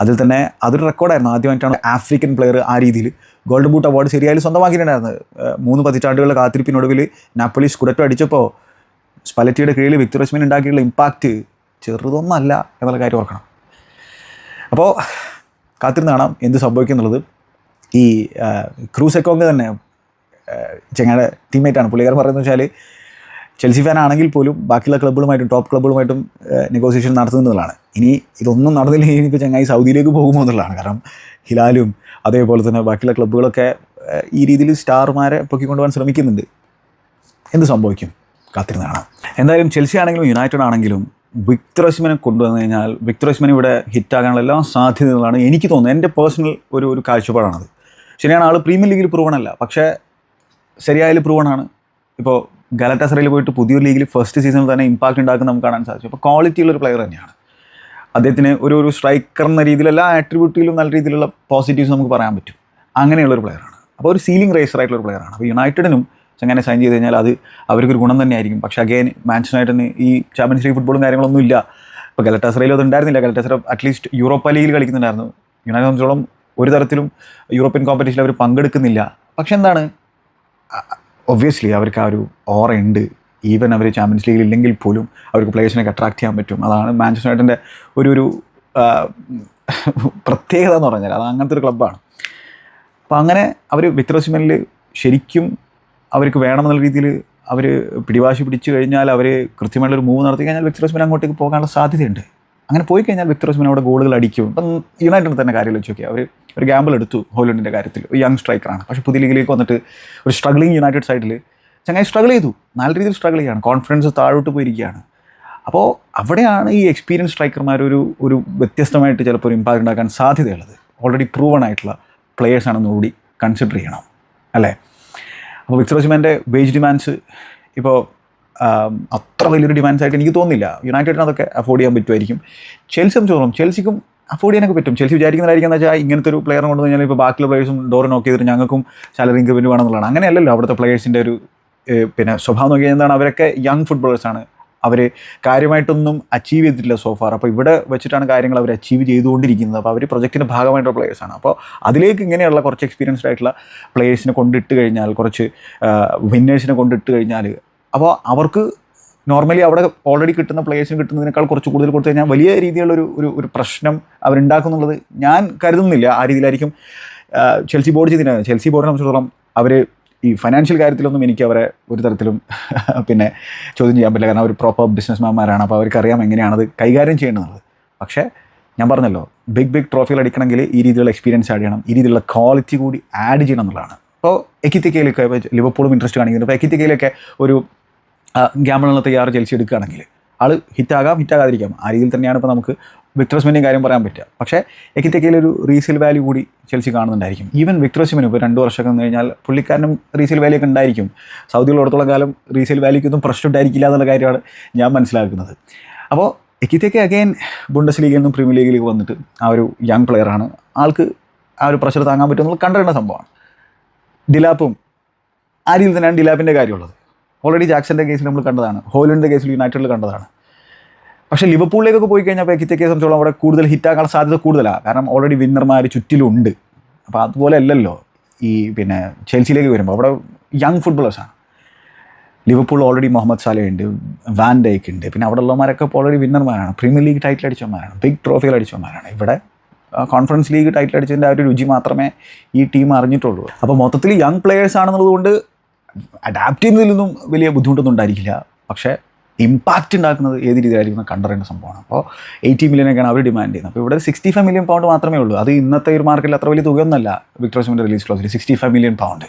അതിൽ തന്നെ അതൊരു റെക്കോർഡായിരുന്നു ആദ്യമായിട്ടാണ് ആഫ്രിക്കൻ പ്ലെയർ ആ രീതിയിൽ ഗോൾഡൻ ബൂട്ട് അവാർഡ് ശരിയായാലും സ്വന്തമാക്കിയിട്ടുണ്ടായിരുന്നത് മൂന്ന് പതിറ്റാണ്ടുകളുടെ കാത്തിരിപ്പിനൊടുവിൽ നാപ്പളി സ്കുഡറ്റോ അടിച്ചപ്പോൾ സ്പലറ്റിയുടെ കീഴിൽ വിക്ടർ ഒസ്മിൻ ഉണ്ടാക്കിയിട്ടുള്ള ഇമ്പാക്റ്റ് ചെറുതൊന്നല്ല എന്നുള്ള കാര്യം ഓർക്കണം. അപ്പോൾ കാത്തിരുന്ന് കാണാം എന്ത് സംഭവിക്കും എന്നുള്ളത് ഈ ക്രൂസ് എക്കോങ് തന്നെ ചെങ്ങയുടെ ടീമേറ്റാണ് പുള്ളിക്കാരൻ പറയുന്നത് വെച്ചാൽ ചെൽസി ഫാൻ ആണെങ്കിൽ പോലും ബാക്കിയുള്ള ക്ലബ്ബുകളുമായിട്ടും ടോപ്പ് ക്ലബ്ബുകളുമായിട്ടും നെഗോസിയേഷൻ നടത്തുന്നതാണ്. ഇനി ഇതൊന്നും നടന്നില്ലെങ്കിൽ ഇനിയിപ്പോൾ ചങ്ങായി സൗദിയിലേക്ക് പോകുമോ എന്നുള്ളതാണ്. കാരണം ഹിലാലും അതേപോലെ തന്നെ ബാക്കിയുള്ള ക്ലബ്ബുകളൊക്കെ ഈ രീതിയിൽ സ്റ്റാർമാരെ പൊക്കിക്കൊണ്ടുപോകാൻ ശ്രമിക്കുന്നുണ്ട്. എന്ത് സംഭവിക്കും? കാത്തിരുന്ന് കാണാം എന്തായാലും ചെൽസി ആണെങ്കിലും യുണൈറ്റഡ് ആണെങ്കിലും വിക്ടറോസ്മനെ കൊണ്ടുവന്നു കഴിഞ്ഞാൽ വിക്ടറോസ്മൻ ഇവിടെ ഹിറ്റാകാനുള്ള എല്ലാ സാധ്യതകളാണ് എനിക്ക് തോന്നുന്നത്. എന്റെ പേഴ്സണൽ ഒരു ഒരു കാഴ്ചപ്പാടാണത്. ശരിയാണ് ആൾ പ്രീമിയർ ലീഗിൽ പ്രൂവണല്ല പക്ഷേ ശരിയായാലും പ്രൂവണാണ് ഇപ്പോൾ ഗലറ്റാസറയിൽ പോയിട്ട് പുതിയൊരു ലീഗിൽ ഫസ്റ്റ് സീസൺ തന്നെ ഇമ്പാക്റ്റ് ഉണ്ടാക്കുന്ന നമുക്ക് കാണാൻ സാധിച്ചു. അപ്പോൾ ക്വാളിറ്റി ഉള്ള ഒരു പ്ലെയർ തന്നെയാണ്. അദ്ദേഹത്തിന് ഒരു ഒരു സ്ട്രൈക്കർ എന്ന രീതിയിൽ എല്ലാ ആട്രിബ്യൂട്ടിലും നല്ല രീതിയിലുള്ള പോസിറ്റീവ്സ് നമുക്ക് പറയാൻ പറ്റും. അങ്ങനെയുള്ളൊരു പ്ലെയറാണ് അപ്പോൾ ഒരു സീലിംഗ് റേസർ ആയിട്ടുള്ള ഒരു പ്ലെയറാണ് അപ്പോൾ യുണൈറ്റഡിനും ചങ്ങനെ സൈൻ ചെയ്ത് കഴിഞ്ഞാൽ അത് അവർക്കൊരു ഗുണം തന്നെയായിരിക്കും. പക്ഷേ അഗെയിൻ മാൻച്ചസ്റ്റർ യുണൈറ്റഡിന് ഈ ചാമ്പ്യൻസ് ലീഗ് ഫുട്ബോളും കാര്യങ്ങളൊന്നും ഇല്ല. ഇപ്പോൾ ഗലറ്റാസറയിൽ അത് ഉണ്ടായിരുന്നില്ല. ഗലറ്റാസറ അറ്റ്ലീസ്റ്റ് യൂറോപ്പ ലീഗിൽ കളിക്കുന്നുണ്ടായിരുന്നു. യുണൈറ്റഡ് സംബന്ധിച്ചോളം ഒരു തരത്തിലും യൂറോപ്യൻ കോമ്പറ്റീഷനിൽ അവർ പങ്കെടുക്കുന്നില്ല. പക്ഷെ എന്താണ്? ഒബ്വിയസ്ലി അവർക്ക് ആ ഒരു ഓറ ഉണ്ട്. ഈവൻ അവർ ചാമ്പ്യൻസ് ലീഗിൽ ഇല്ലെങ്കിൽ പോലും അവർക്ക് പ്ലേയേഴ്സിനൊക്കെ അട്രാക്ട് ചെയ്യാൻ പറ്റും. അതാണ് മാഞ്ചസ്റ്റർ യുണൈറ്റഡിന്റെ ഒരു ഒരു പ്രത്യേകത എന്ന് പറഞ്ഞാൽ അത് അങ്ങനത്തെ ഒരു ക്ലബ്ബാണ് അപ്പോൾ അങ്ങനെ അവർ വിക്രസിമനിൽ ശരിക്കും അവർക്ക് വേണമെന്നുള്ള രീതിയിൽ അവർ പിടിവാശി പിടിച്ചു കഴിഞ്ഞാൽ അവർ കൃത്യമായിട്ടൊരു മൂവ് നടത്തി കഴിഞ്ഞാൽ വിക്ടറോസ്മിൻ അങ്ങോട്ടേക്ക് പോകാനുള്ള സാധ്യതയുണ്ട്. അങ്ങനെ പോയി കഴിഞ്ഞാൽ വിക്ടർ ഓസ്മിൻ അവിടെ ഗോളുകൾ അടിക്കും. ഇപ്പം യുണൈറ്റഡ് തന്നെ കാര്യം വെച്ച് നോക്കിയാൽ അവർ ഒരു ഗ്യാമ്പിൾ എടുത്തു ഹോലൻഡിന്റെ കാര്യത്തിൽ. ഒരു യങ് സ്ട്രൈക്കറാണ് പക്ഷേ പുതിയ ലീഗിലേക്ക് വന്നിട്ട് ഒരു സ്ട്രഗ്ലിംഗ് യുണൈറ്റഡ് സൈഡിൽ ചങ്ങായി സ്ട്രഗിൾ ചെയ്തു. നല്ല രീതിയിൽ സ്ട്രഗിൾ ചെയ്യാണ്. കോൺഫിഡൻസ് താഴോട്ട് പോയിരിക്കുകയാണ്. അപ്പോൾ അവിടെയാണ് ഈ എക്സ്പീരിയൻസ് സ്ട്രൈക്കർമാർ ഒരു ഒരു വ്യത്യസ്തമായിട്ട് ചിലപ്പോൾ ഒരു ഇമ്പാക്റ്റ് ഉണ്ടാക്കാൻ സാധ്യതയുള്ളത്. ഓൾറെഡി പ്രൂവൺ ആയിട്ടുള്ള പ്ലേയേഴ്സ് ആണെന്ന് കൂടി കൺസിഡർ ചെയ്യണം. അല്ലേ? അപ്പോൾ വിക്ടർ ഓസ്മാന്റെ വേജ് ഡിമാൻഡ്സ് ഇപ്പോൾ അത്ര വലിയൊരു ഡിമാൻഡ്സ് ആയിട്ട് എനിക്ക് തോന്നുന്നില്ല. യുണൈറ്റഡിന് അതൊക്കെ അഫോർഡ് ചെയ്യാൻ പറ്റുമായിരിക്കും. ചെൽസിയും ചോറും ചെൽസിക്കും അഫോർഡ് ചെയ്യാനൊക്കെ പറ്റും. ചെൽസി വിചാരിക്കുന്നതായിരിക്കും എന്ന് വെച്ചാൽ ഇങ്ങനത്തെ ഒരു പ്ലെയറിനെ കൊണ്ടു കഴിഞ്ഞാൽ ഇപ്പോൾ ബാക്കിയുള്ള പ്ലേയേഴ്സും ഡോർ നോക്കി ചെയ്തിട്ട് ഞങ്ങൾക്കും സാലറി ഇൻക്രിമെന്റ് വേണമെന്നുള്ളതാണ് അങ്ങനെയല്ലല്ലോ അവിടുത്തെ പ്ലേയേഴ്സിന്റെ ഒരു പിന്നെ സ്വഭാവം നോക്കി എന്താണ്? അവരൊക്കെ യങ് ഫുട്ബോളേഴ്സാണ് അവർ കാര്യമായിട്ടൊന്നും അച്ചീവ് ചെയ്തിട്ടില്ല സോഫാർ അപ്പോൾ ഇവിടെ വെച്ചിട്ടാണ് കാര്യങ്ങൾ അവർ അച്ചീവ് ചെയ്തുകൊണ്ടിരിക്കുന്നത്. അപ്പോൾ അവർ പ്രൊജക്റ്റിന്റെ ഭാഗമായിട്ടുള്ള പ്ലേയേഴ്സാണ് അപ്പോൾ അതിലേക്ക് ഇങ്ങനെയുള്ള കുറച്ച് എക്സ്പീരിയൻസ്ഡ് ആയിട്ടുള്ള പ്ലേയേഴ്സിനെ കൊണ്ടിട്ട് കഴിഞ്ഞാൽ കുറച്ച് വിന്നേഴ്സിനെ കൊണ്ടിട്ട് കഴിഞ്ഞാൽ അപ്പോൾ അവർക്ക് നോർമലി അവിടെ ഓൾറെഡി കിട്ടുന്ന പ്ലേയേഴ്സിന് കിട്ടുന്നതിനേക്കാൾ കുറച്ച് കൂടുതൽ കൊടുത്തു കഴിഞ്ഞാൽ വലിയ രീതിയിലുള്ളൊരു ഒരു ഒരു പ്രശ്നം അവരുണ്ടാക്കുന്നുള്ളത് ഞാൻ കരുതുന്നില്ല. ആ രീതിയിലായിരിക്കും ചെൽസി ബോർഡ് ചെയ്തിന് ചെൽസി ബോർഡിനെ സംബന്ധിച്ചിടത്തോളം അവർ ഈ ഫൈനാൻഷ്യൽ കാര്യത്തിലൊന്നും എനിക്ക് അവരെ ഒരു തരത്തിലും [LAUGHS] പിന്നെ ചോദ്യം ചെയ്യാൻ പറ്റില്ല. കാരണം അവർ പ്രോപ്പർ ബിസിനസ്മാൻമാരാണ് അപ്പോൾ അവർക്കറിയാം എങ്ങനെയാണത് കൈകാര്യം ചെയ്യേണ്ടത്. പക്ഷേ ഞാൻ പറഞ്ഞല്ലോ ബിഗ് ബിഗ് ട്രോഫികൾ അടിക്കണമെങ്കിൽ ഈ രീതിയിലുള്ള എക്സ്പീരിയൻസ് ആഡ് ചെയ്യണം. ഈ രീതിയിലുള്ള ക്വാളിറ്റി കൂടി ആഡ് ചെയ്യണം എന്നുള്ളതാണ്. ഇപ്പോൾ എക്കിത്തിക്കയിലൊക്കെ ലിവർപൂളും ഇൻട്രസ്റ്റ് കാണിക്കുന്നുണ്ട്. അപ്പോൾ എക്കിത്തിക്കയിലൊക്കെ ഒരു ഗ്യാമ്പിളിനുള്ള തയ്യാറ് ചെലിച്ച് എടുക്കുകയാണെങ്കിൽ ആൾ ഹിറ്റാകാം ഹിറ്റാകാതിരിക്കാം. ആ രീതിയിൽ തന്നെയാണ് ഇപ്പോൾ നമുക്ക് വിക്ടറസ്മിന്റെയും കാര്യം പറയാൻ പറ്റുക. പക്ഷേ എക്കിത്തേക്കയിൽ ഒരു റീസെയിൽ വാല്യൂ കൂടി ചെൽസി കാണുന്നുണ്ടായിരിക്കും. ഈവൻ വിക്ടറസ്മിനും ഇപ്പോൾ രണ്ട് വർഷമൊക്കെ നിന്ന് കഴിഞ്ഞാൽ പുള്ളിക്കാരനും റീസെയിൽ വാല്യൂ ഒക്കെ ഉണ്ടായിരിക്കും. സൗദിയിലുള്ളടത്തോളം കാലം റീസെയിൽ വാല്യൂക്കൊന്നും പ്രശ്നം ഉണ്ടായിരിക്കില്ല എന്നുള്ള കാര്യമാണ് ഞാൻ മനസ്സിലാക്കുന്നത്. അപ്പോൾ എക്കിത്തേക്ക് അഗൈൻ ബുണ്ടസ് ലീഗിൽ നിന്നും പ്രീമിയർ ലീഗിലേക്ക് വന്നിട്ട് ആ ഒരു യങ് പ്ലെയറാണ് ആൾക്ക് ആ ഒരു പ്രഷർ താങ്ങാൻ പറ്റുമെന്നുള്ള കണ്ടിരുന്ന സംഭവമാണ്. ഡിലാപ്പും ആ രീതിയിൽ തന്നെയാണ് ഡിലാപ്പിന്റെ കാര്യമുള്ളത്. ഓൾറെഡി ജാക്സന്റെ കേസിൽ നമ്മൾ കണ്ടതാണ്. ഹോലൻഡിന്റെ കേസിൽ യുണൈറ്റഡിൽ കണ്ടതാണ്. പക്ഷേ ലിവർപൂളിലേക്കൊക്കെ പോയി കഴിഞ്ഞാൽ എക്കിത്തേക്കെ സംബന്ധിച്ചോളം അവിടെ കൂടുതൽ ഹിറ്റാക്കാനുള്ള സാധ്യത കൂടുതലാണ് കാരണം ഓൾറെഡി വിന്നർമാർ ചുറ്റിലുണ്ട്. അപ്പോൾ അതുപോലെ അല്ലല്ലോ ഈ പിന്നെ ചെൽസിയിലേക്ക് വരുമ്പോൾ അവിടെ യങ് ഫുട്ബോളേഴ്സാണ് ലിവർപൂൾ ഓൾറെഡി മുഹമ്മദ് സാല ഉണ്ട് വാൻ ഡേക്ക് ഉണ്ട്. പിന്നെ അവിടെ ഉള്ളവന്മാരൊക്കെ ഓൾറെഡി വിന്നർമാരാണ് പ്രീമിയർ ലീഗ് ടൈറ്റിൽ അടിച്ചവന്മാരാണ്. ബിഗ് ട്രോഫികൾ അടിച്ചവന്മാരാണ്. ഇവിടെ കോൺഫറൻസ് ലീഗ് ടൈറ്റിൽ അടിച്ചതിന്റെ ആ ഒരു രുചി മാത്രമേ ഈ ടീം അറിഞ്ഞിട്ടുള്ളൂ. അപ്പോൾ മൊത്തത്തിൽ യങ് പ്ലെയേഴ്സ് ആണെന്നുള്ളത് കൊണ്ട് അഡാപ്റ്റ് ചെയ്യുന്നതിലൊന്നും വലിയ ബുദ്ധിമുട്ടൊന്നും ഉണ്ടായിരിക്കില്ല. പക്ഷേ ഇമ്പാക്റ്റ് ഉണ്ടാക്കുന്നത് ഏത് രീതിയിലായിരിക്കും കണ്ടറിയേണ്ട സംഭവമാണ്. അപ്പോൾ എയ്റ്റി മില്യനൊക്കെയാണ് അവർ ഡിമാൻഡ് ചെയ്യുന്നത്. അപ്പോൾ ഇവിടെ സിക്സ്റ്റി ഫൈവ് മില്യൺ പൗണ്ട് മാത്രമേ ഉള്ളൂ. അത് ഇന്നത്തെ ഒരു മാർക്കറ്റിൽ അത്ര വലിയ തുകയൊന്നുമല്ല. വിക്ടർ സിമിന്റെ റിലീസ് ക്ലോസിൽ സിക്സ്റ്റി ഫൈവ് മില്യൺ പൗണ്ട്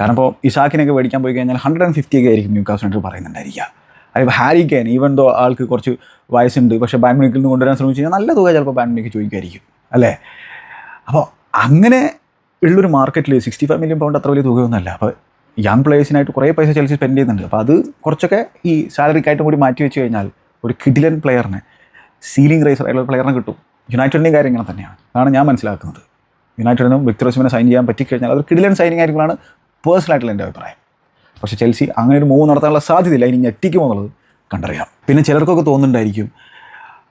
കാരണം ഇപ്പോൾ ഇഷാക്കിനൊക്കെ മേടിക്കാൻ പോയി കഴിഞ്ഞാൽ ഹൺഡ്രഡ് ആൻഡ് ഫിഫ്റ്റി ഒക്കെ ആയിരിക്കും ന്യൂ കാസ് പറയുന്നുണ്ടായിരിക്കുക. അതിപ്പോൾ ഹാരി കെൻ ഈവൻ ദോ ആൾക്ക് കുറച്ച് വയസ്സുണ്ട് പക്ഷേ ബാൻമിനിക്കിൽ നിന്ന് കൊണ്ടുവരാൻ ശ്രമിച്ചു കഴിഞ്ഞാൽ നല്ല തുക ചിലപ്പോൾ ബാൻമിനിക്ക് ചോദിക്കുമായിരിക്കും അല്ലേ? അപ്പോൾ അങ്ങനെ ഉള്ളൊരു മാർക്കറ്റിൽ സിക്സ്റ്റി ഫൈവ് മില്യൺ പൗണ്ട് അത്ര വലിയ തുകയൊന്നുമല്ല. അപ്പോൾ യങ് പ്ലേയേഴ്സിനായിട്ട് കുറേ പൈസ ചെൽസി സ്പെൻഡ് ചെയ്യുന്നുണ്ട്. അപ്പോൾ അത് കുറച്ചൊക്കെ ഈ സാലറിക്കായിട്ടും കൂടി മാറ്റി വെച്ച് കഴിഞ്ഞാൽ ഒരു കിഡിലൻ പ്ലെയറിനെ സീലിംഗ് റേസർ ആയിട്ടുള്ള പ്ലെയറിനെ കിട്ടും. യുണൈറ്റഡിന്റെയും കാര്യം ഇങ്ങനെ തന്നെയാണ്. അതാണ് ഞാൻ മനസ്സിലാക്കുന്നത്. യുണൈറ്റഡിനും വിക്ടർ ഓസിമിനെ സൈൻ ചെയ്യാൻ പറ്റിക്കഴിഞ്ഞാൽ അതൊരു കിഡിലൻ സൈനിങ് ആയിരിക്കുമെന്നാണ് പേഴ്സണലായിട്ടുള്ള എന്റെ അഭിപ്രായം. പക്ഷേ ചെൽസി അങ്ങനെ ഒരു മൂവ് നടത്താനുള്ള സാധ്യതയില്ല. ഇനി ഞെട്ടിക്കുമോ എന്നുള്ളത് കണ്ടറിയാം. പിന്നെ ചിലർക്കൊക്കെ തോന്നുന്നുണ്ടായിരിക്കും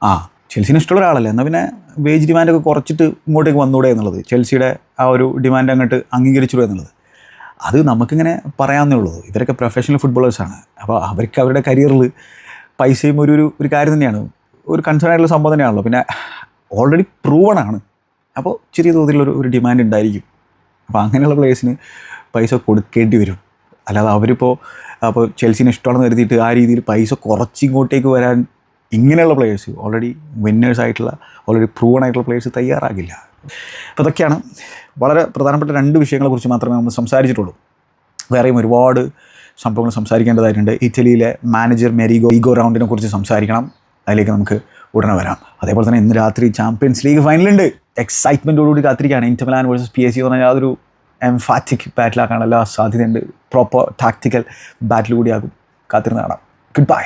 ആ ചെൽസിന് ഇഷ്ടമുള്ള ഒരാളല്ലേ? എന്നാൽ പിന്നെ വേജ് ഡിമാൻഡൊക്കെ കുറച്ചിട്ട് ഇങ്ങോട്ടേക്ക് വന്നൂടെ എന്നുള്ളത്? ചെൽസിയുടെ ആ ഒരു ഡിമാൻഡ് അങ്ങോട്ട് അംഗീകരിച്ചു എന്നുള്ളത്? അത് നമുക്കിങ്ങനെ പറയാമെന്നേ ഉള്ളൂ. ഇവരൊക്കെ പ്രൊഫഷണൽ ഫുട്ബോളേഴ്സാണ് അപ്പോൾ അവർക്ക് അവരുടെ കരിയറിൽ പൈസയും ഒരു ഒരു ഒരു കാര്യം തന്നെയാണ്. ഒരു കൺസേൺ ആയിട്ടുള്ള സംഭവം തന്നെയാണല്ലോ. പിന്നെ ഓൾറെഡി പ്രൂവൺ ആണ്. അപ്പോൾ ചെറിയ തോതിലുള്ള ഒരു ഡിമാൻഡ് ഉണ്ടായിരിക്കും. അപ്പോൾ അങ്ങനെയുള്ള പ്ലേയേഴ്സിന് പൈസ കൊടുക്കേണ്ടി വരും. അല്ലാതെ അവരിപ്പോൾ അപ്പോൾ ചെൽസിനെ ഇഷ്ടമാണെന്ന് കരുതിയിട്ട് ആ രീതിയിൽ പൈസ കുറച്ചിങ്ങോട്ടേക്ക് വരാൻ ഇങ്ങനെയുള്ള പ്ലേയേഴ്സ് ഓൾറെഡി വിന്നേഴ്സ് ആയിട്ടുള്ള ഓൾറെഡി പ്രൂവൺ ആയിട്ടുള്ള പ്ലേയേഴ്സ് തയ്യാറാകില്ല. അപ്പോൾ അതൊക്കെയാണ് വളരെ പ്രധാനപ്പെട്ട രണ്ട് വിഷയങ്ങളെക്കുറിച്ച് മാത്രമേ നമ്മൾ സംസാരിച്ചിട്ടുള്ളൂ. വേറെയും ഒരുപാട് സംഭവങ്ങൾ സംസാരിക്കേണ്ടതായിട്ടുണ്ട്. ഇറ്റലിയിലെ മാനേജർ മെരിഗോ ഈഗോ റൗണ്ടിനെ കുറിച്ച് സംസാരിക്കണം. അതിലേക്ക് നമുക്ക് ഉടനെ വരാം. അതേപോലെ തന്നെ ഇന്ന് രാത്രി ചാമ്പ്യൻസ് ലീഗ് ഫൈനലുണ്ട് എക്സൈറ്റ്മെന്റോടുകൂടി കാത്തിരിക്കുകയാണ്. Inter Milan versus P S G എന്ന് പറഞ്ഞാൽ അതൊരു എംഫാറ്റിക് ബാറ്റിലാക്കാനുള്ള സാധ്യതയുണ്ട്. പ്രോപ്പർ ടാക്ടിക്കൽ ബാറ്റിൽ കൂടിയാകും കാത്തിരുന്ന് കാണാം. Good bye